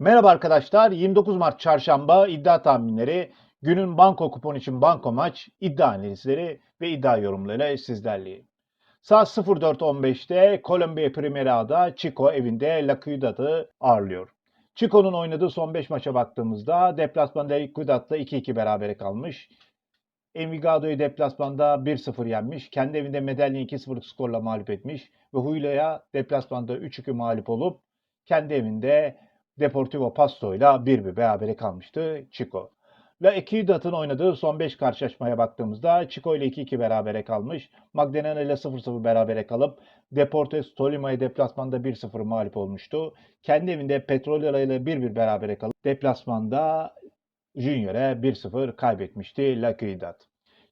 Merhaba arkadaşlar. 29 Mart Çarşamba iddia tahminleri, günün banko kupon için banko maç, iddia analizleri ve iddia yorumlarıyla sizlerleyim. Saat 04.15'te Kolombiya Primera A'da Chico evinde La Ciudad'ı ağırlıyor. Chico'nun oynadığı son 5 maça baktığımızda deplasmanda La Ciudad'da 2-2 berabere kalmış. Envigado'yu deplasmanda 1-0 yenmiş. Kendi evinde Medellin 2-0'lık skorla mağlup etmiş. Ve Huila'ya deplasmanda 3-2 mağlup olup kendi evinde Deportivo Pasto ile 1-1 berabere kalmıştı Chico. La Equidat'ın oynadığı son 5 karşılaşmaya baktığımızda Chico ile 2-2 berabere kalmış. Magdalena ile 0-0 berabere kalıp Deportes Tolima'ya deplasmanda 1-0 mağlup olmuştu. Kendi evinde Petrolera ile 1-1 berabere kalıp deplasmanda Junior'e 1-0 kaybetmişti La Ciudad.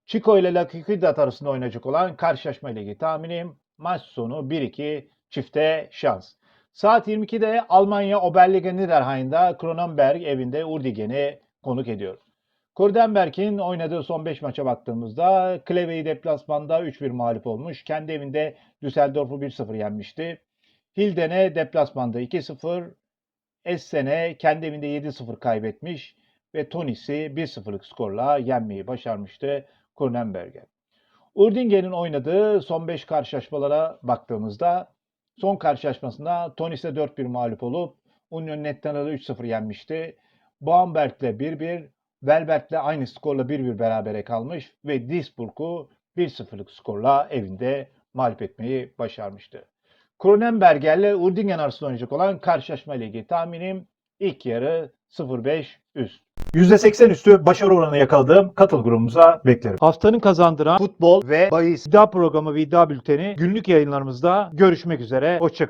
Chico ile La Ciudad arasında oynayacak olan karşılaşma ile ilgili tahminim maç sonu 1-2 çifte şans. Saat 22'de Almanya Oberliga Niederrhein'da Kronenberg evinde Urdigen'i konuk ediyor. Kurdenberg'in oynadığı son 5 maça baktığımızda Kleve'yi deplasmanda 3-1 mağlup olmuş. Kendi evinde Düsseldorf'u 1-0 yenmişti. Hilden'e deplasmanda 2-0. Essen'e kendi evinde 7-0 kaybetmiş ve Tonis'i 1-0'lık skorla yenmeyi başarmıştı Kronenberg'e. Urdingen'in oynadığı son 5 karşılaşmalara baktığımızda son karşılaşmasında Tonis'e 4-1 mağlup olup Union Nettana'da 3-0 yenmişti. Baumberg'le 1-1, Velbert'le aynı skorla 1-1 berabere kalmış ve Duisburg'u 1-0'lık skorla evinde mağlup etmeyi başarmıştı. Kronenberger'le Urdingen arasında oynayacak olan karşılaşma ile ilgili tahminim ilk yarı 0-5 üst. %80 üstü başarı oranı yakaladığım katıl grubumuza beklerim. Haftanın kazandıran futbol ve bahis iddia programı ve iddia bülteni günlük yayınlarımızda görüşmek üzere. Hoşçakalın.